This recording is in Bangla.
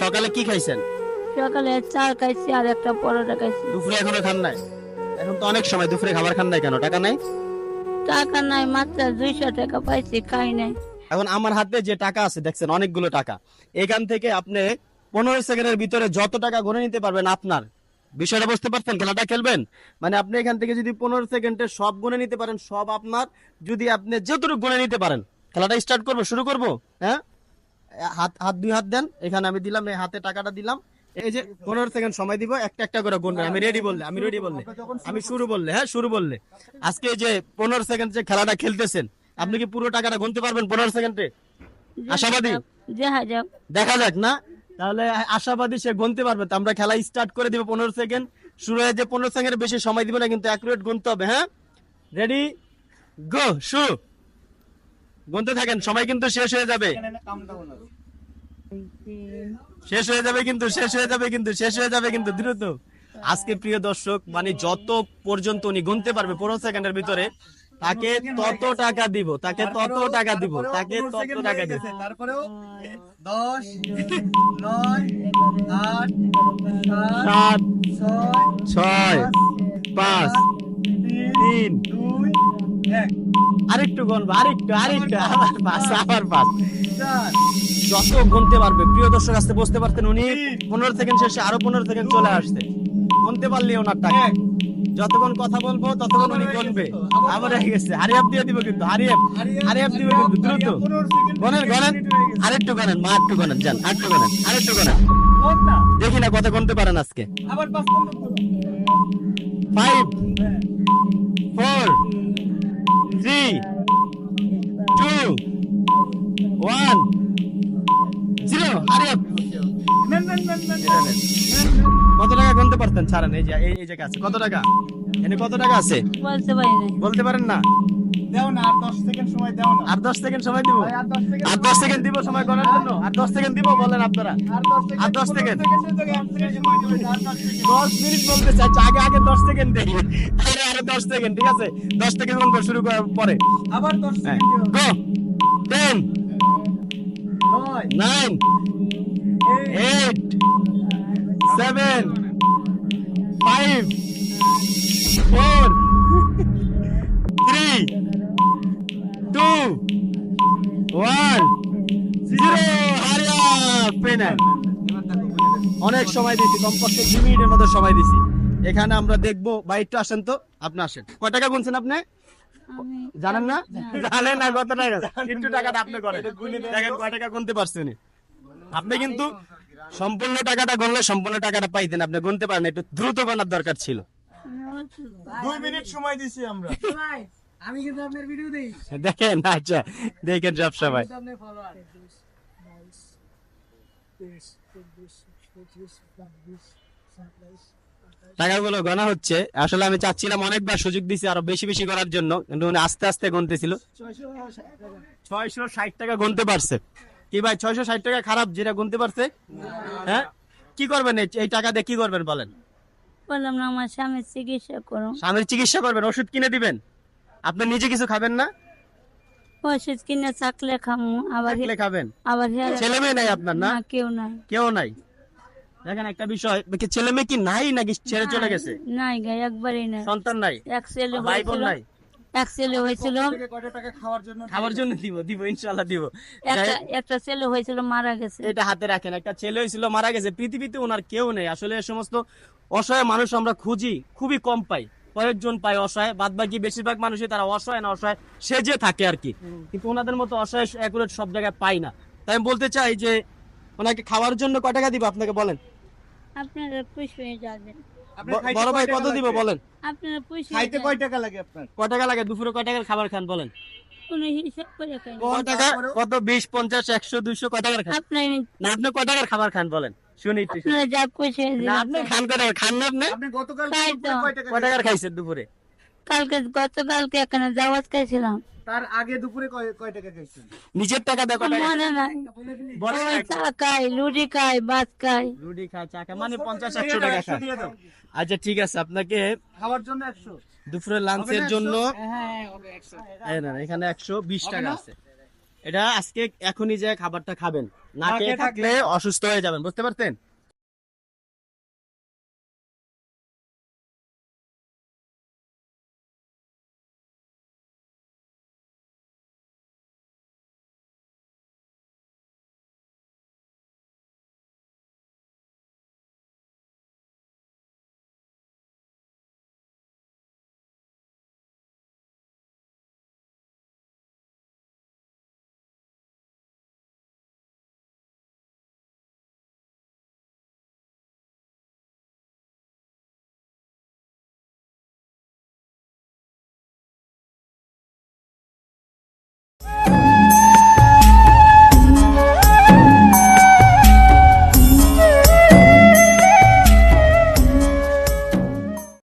সকালে কি খাইছেন? সকালে চা খাইছি আর একটা পরোটা খাইছি। দুপুরে এখনও খান নাই? এখন তো অনেক সময় দুপুরে খাবার খান নাই কেন? টাকা নাই? টাকা নাই মাত্র দুইশো টাকা পাইছি খাই নাই। এখন আমার হাতে যে টাকা আছে দেখছেন অনেকগুলো টাকা। এখান থেকে আপনি পনেরো সেকেন্ডের ভিতরে যত টাকা গুনে নিতে পারবেন আপনার। বিষয়টা বুঝতে পারছেন? খেলাটা খেলবেন? মানে আপনি এখান থেকে যদি পনেরো সেকেন্ডে সব গুনে নিতে পারেন সব আপনার। যদি আপনি যতটুকু গুনে নিতে পারেন খেলাটা স্টার্ট করব শুরু করব? হ্যাঁ? হাত হাত দুই হাত দেন এখানে আমি দিলাম এই হাতে টাকাটা দিলাম। এই যে পনেরো সেকেন্ড সময় দিব একটা একটা করে গুনবেন আমি রেডি বললে আমি রেডি বললে আমি শুরু বললে হ্যাঁ শুরু বললে। আজকে যে পনেরো সেকেন্ড যে খেলাটা খেলতেছেন আপনি কি পুরো টাকাটা গুনতে পারবেন পনেরো সেকেন্ডে? আশাবাদী? দেখা যাক দেখা যাক না? তাহলে আশাবাদী সে গুনতে পারবে। তো আমরা খেলা স্টার্ট করে দিব পনেরো সেকেন্ড। শুরু হয়ে যে পনেরো সেকেন্ডের বেশি সময় দিব না কিন্তু অ্যাকুরেট গুনতে হবে হ্যাঁ? রেডি গো শুরু গুনতে থাকেন সময় কিন্তু শেষ হয়ে যাবে। শেষ হয়ে যাবে কিন্তু শেষ হয়ে যাবে কিন্তু শেষ হয়ে যাবে কিন্তু দ্রুত। আজকে প্রিয় দর্শক মানে যত পর্যন্ত উনি গুনতে পারবে পনেরো সেকেন্ডের ভিতরে তাকে তত টাকা দিব তাকে তত টাকা দিব তাকে তত টাকা দিব। তারপরেও দশ নয় আট সাত ছয় পাঁচ তিন। দুই এক। আরেকটু গণবা আরেকটু আরেকটু আবার পাঁচ আবার পাঁচ যত গুনতে পারবে প্রিয় দর্শক আসতে বুঝতে পারতেন উনি পনেরো সেকেন্ড শেষে আরও পনেরো সেকেন্ড চলে আসছে। গুনতে পারলে ওনার টাকা। যতক্ষণ কথা বলব ততক্ষণ উনি গুনবে। আবার হয়ে গেছে। হারিয়াপ দিয়ে দিব কিন্তু হারিয়াপ হারিয়াপ দিব কিন্তু দ্রুত। গনেন গনেন আরেকটু গনেন মা একটু গনেন যান আরেকটু গনেন আরেকটু গনেন শোন না, দেখি না কত গুনতে পারেন আজকে। আবার পাঁচ ফাইভ। কত টাকা গুনতে পারতেন? ছাড়েন এই যে এই- জায়গা আছে। কত টাকা? এনে কত টাকা আছে? বলতে পারি নাই। বলতে পারেন না? দেও না, আর দশ সেকেন্ড সময় দেও না। আর দশ সেকেন্ড সময় দিব? আর দশ সেকেন্ড আর দশ সেকেন্ড দিব সময় করার জন্য? আর দশ সেকেন্ড দিব বলেন আপনারা। আর দশ সেকেন্ড, আর দশ পনেরো সেকেন্ড। সেকেন্ডের জায়গায় আট সেকেন্ড সময় দেবেন, আর দশ সেকেন্ড। দশ মিনিট বলতে চাচ্ছি আগে আগে দশ সেকেন্ড দেই। আরে আরে দশ সেকেন্ড ঠিক আছে? দশ সেকেন্ড বলব শুরু করার পরে। আবার দশ হ্যাঁ। সেকেন্ড দেও। গো টেন নয়, nine eight, eight seven five four three two one zero হারিয়া পেনাল অনেক সময় দিছি কমপক্ষে দুই মিনিটের মতো সময় দিছি। এখানে আমরা দেখব বা একটু আসেন তো আপনি আসেন। কয় টাকা গুনছেন আপনি? জানেন না? জানেন না কত টাকা? একটু টাকাটা আপনি করেন। দেখেন কয় টাকা গুনতে পারছেন আপনি কিন্তু সম্পূর্ণ টাকাটা গুনলে সম্পূর্ণ টাকাটা পাইতেন আপনি গুনতে পারেন একটু দ্রুত গোনার দরকার ছিল। দুই মিনিট সময় দিছি আমরা। আমি কিন্তু আপনার ভিডিও দিই। দেখেন আচ্ছা দেখেন সব সবাই টাকাগুলো গণা হচ্ছে। আসলে আমি চাচ্ছিলাম অনেকবার সুযোগ দিছি আরও বেশি বেশি করার জন্য কিন্তু উনি আস্তে আস্তে গুনতেছিল। ছয়শো ষাট টাকা গুনতে পারছে। কি ভাই ছয়শো ষাট টাকা খারাপ যেটা গুনতে পারছে? হ্যাঁ? কি করবেন? এই- টাকা দিয়ে কি করবেন বলেন? বললাম না আমার স্বামীর চিকিৎসা করো স্বামীর চিকিৎসা করবেন ওষুধ কিনে দিবেন? আপনি নিজে কিছু খাবেন না? ওষুধ কিনে চাকলে খামু আবার খাবেন? আবার ছেলে মেয়ে নাই আপনার না? কেউ নাই। কেউ নাই? দেখেন একটা বিষয় কি ছেলে মেয়ে কি নাই নাকি ছেড়ে চলে গেছে? নাই গাই একবারই নাই। সন্তান নাই? এক ছেলে ভাই বোন নাই? এক ছেলে হয়েছিল। খাওয়ার জন্য খাবার জন্য দিব দিব ইনশাল্লাহ দিব। একটা ছেলে হয়েছিল মারা গেছে। এটা হাতে রাখেন একটা ছেলে হয়েছিল মারা গেছে। পৃথিবীতে ওনার কেউ নেই। আসলে সমস্ত অসহায় মানুষ আমরা খুঁজি খুবই কম পাই। কয়েকজন পাই অসহায় বাদ বাকি বেশিরভাগ মানুষই তারা অসহায় না অসহায় সেজে থাকে আর কি। কিন্তু ওনাদের মতো অসহায় একুরেট সব জায়গায় পাই না। তাই আমি বলতে চাই যে ওনাকে খাওয়ার জন্য কয় টাকা দিব আপনাকে বলেন? আপনারা খুশি হয়ে যাবেন বড় ভাই কত দিব বলেন? আপনার পয়সা খাইতে কয় টাকা লাগে আপনার? কয় টাকা লাগে? দুপুরে কয় টাকার খাবার খান বলেন? কত? বিশ পঞ্চাশ একশো দুইশো কয় টাকার খান? না আপনি কয় টাকার খাবার খান বলেন? শুনি। আপনি খান কয় টাকা খান না আপনি? আপনি গতকাল কয় টাকার খাইছেন দুপুরে? কালকে গতকালকে এখানে দাওয়াত খাইছিলাম তার আগে দুপুরে কয় কয় টাকা খাইছেন নিজের টাকা দেখো মনে নাই। বড় চা খাই লুডি খাই ভাত খাই। রুটি খায় চা খায়। মানে পঞ্চাশ একশো টাকা দাও। আচ্ছা ঠিক আছে আপনাকে খাওয়ার জন্য একশো। দুপুরে লাঞ্চের জন্য হ্যাঁ এই না, এখানে একশো বিশ টাকা আছে। এটা আজকে এখনই যে খাবারটা খাবেন। না খেয়ে খেয়ে থাকলে অসুস্থ হয়ে যাবেন বুঝতে পারছেন?